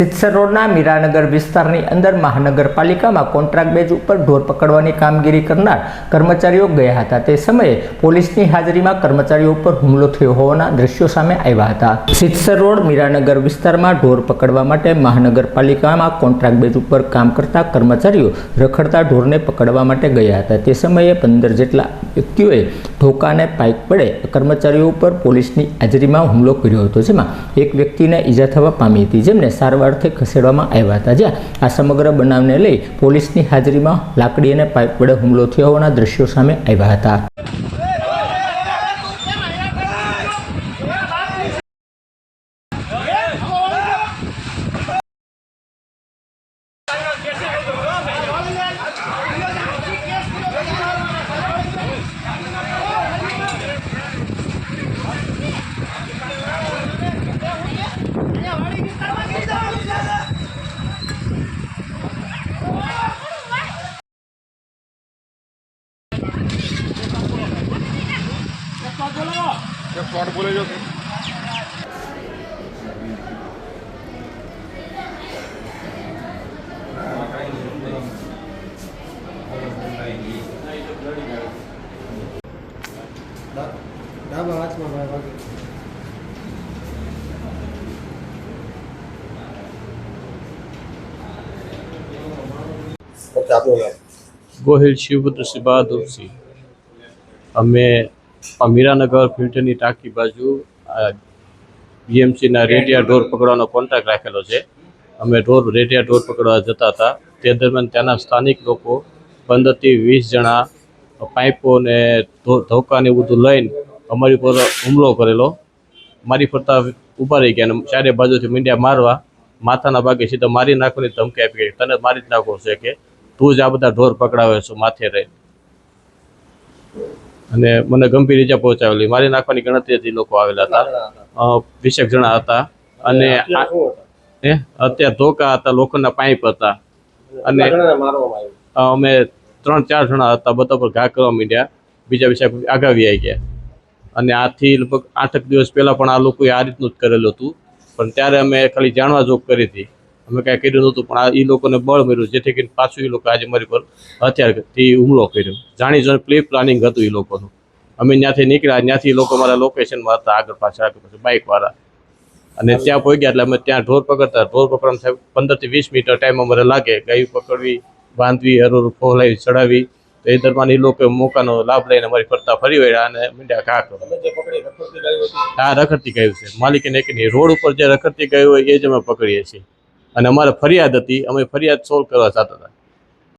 સિત્સર રોડના મીરાનગર વિસ્તારની અંદર મહાનગરપાલિકામાં કોન્ટ્રાક્ટ બેઝ ઉપર ઢોર પકડવાની કામગીરી કરનાર કર્મચારીઓ ગયા હતા. તે સમયે પોલીસની હાજરીમાં કર્મચારીઓ ઉપર હુમલો થયો હોવાના દ્રશ્યો સામે આવ્યા હતા. સિત્સર રોડ મીરાનગર વિસ્તારમાં ઢોર પકડવા માટે મહાનગરપાલિકામાં કોન્ટ્રાક્ટ બેઝ ઉપર કામ કરતા કર્મચારીઓ રખડતા ઢોરને પકડવા માટે ગયા હતા. તે સમયે પંદર જેટલા વ્યક્તિઓએ ઢોકાને પાઇક પડે કર્મચારીઓ ઉપર પોલીસની હાજરીમાં હુમલો કર્યો હતો, જેમાં એક વ્યક્તિને ઈજા થવા પામી હતી, જેમને સારવારથી ખસેડવામાં આવ્યા હતા. જ્યાં આ સમગ્ર બનાવને લઈ પોલીસની હાજરીમાં લાકડી અને પાઇપ વડે હુમલો થયો હોવાના દ્રશ્યો સામે આવ્યા હતા. ડાબા હાથમાં ભાઈ વાગે ઓકે આપણું નામ ગોહિલ શિવપુત્રસિંહ બહાદુરસિંહ અમે મીરાનગર ફિલ્ટરની ટાંકી બાજુ બીએમસીના રેડિયા ઢોર પકડવાનો કોન્ટ્રાક્ટ રાખેલો છે. અમે ઢોર, રેડિયા ઢોર પકડવા જતા હતા. તે દરમિયાન ત્યાંના સ્થાનિક લોકો પંદરથી વીસ જણા પાઇપો ને ધો- ધોકા ને એવું બધું લઈને અમારી પર હુમલો કરેલો. મારી ફરતા ઊભા રહી ગયા અને ચારે બાજુથી મીંડ્યા મારવા, માથાના ભાગે સીધા મારી નાખવાની ધમકી આપી ગઈ. તને મારી જ નાખો છે કે તું જ આ બધા ઢોર પકડાવે છો માથે રહી અને મને ગંભીર ઈજા પહોંચાવેલી. મારી નાખવાની ગણતરીથી લોકો આવેલા હતા. વીસેક જણા હતા. અને? એ અત્યારે ધોકા હતા લોખંડના પાઇપ હતા. અને અમે ત્રણ ચાર જણા હતા બધા પર ઘા કરવા માંડ્યા. બીજા બીજા આગાવી આવી ગયા. અને આથી લગભગ આઠક દિવસ પહેલા પણ આ લોકોએ આ રીતનું જ કરેલું હતું. પણ ત્યારે અમે ખાલી જાણવા જોગ કરી હતી. અમે કાંઈ કર્યું નહોતું પણ આ એ લોકોને બળ મળ્યું જેથી કરીને પાછું એ લોકો આજે મારી પર હથિયારથી હુમલો કર્યો. જાણી જોઈને પ્રી પ્લાનિંગ હતું એ લોકોનું. અમે ત્યાંથી નીકળ્યા ત્યાંથી લોકો મારા લોકેશનમાં હતા આગળ પાછળ આગળ પાછળ બાઇકવાળા અને ત્યાં પહોંચ્યા એટલે અમે ત્યાં ઢોર પકડતા ઢોર પકડવામાં સાહેબ પંદરથી વીસ મિનિટ ટાઈમ અમારે લાગે. ગાયું પકડવી બાંધવી હરોર ફોલાવી ચડાવી તો એ દરમિયાન એ લોકો મોકાનો લાભ લઈને અમારી ફરતા ફરી વળ્યા અને મીંડ્યા ઘા કરો. આ રખડતી ગયું છે. માલિકીને એક રોડ ઉપર જે રખડતી ગયું હોય એ જ અમે પકડીએ છીએ. અને અમારે ફરિયાદ હતી અમે ફરિયાદ સોલ્વ કરવા જતા હતા.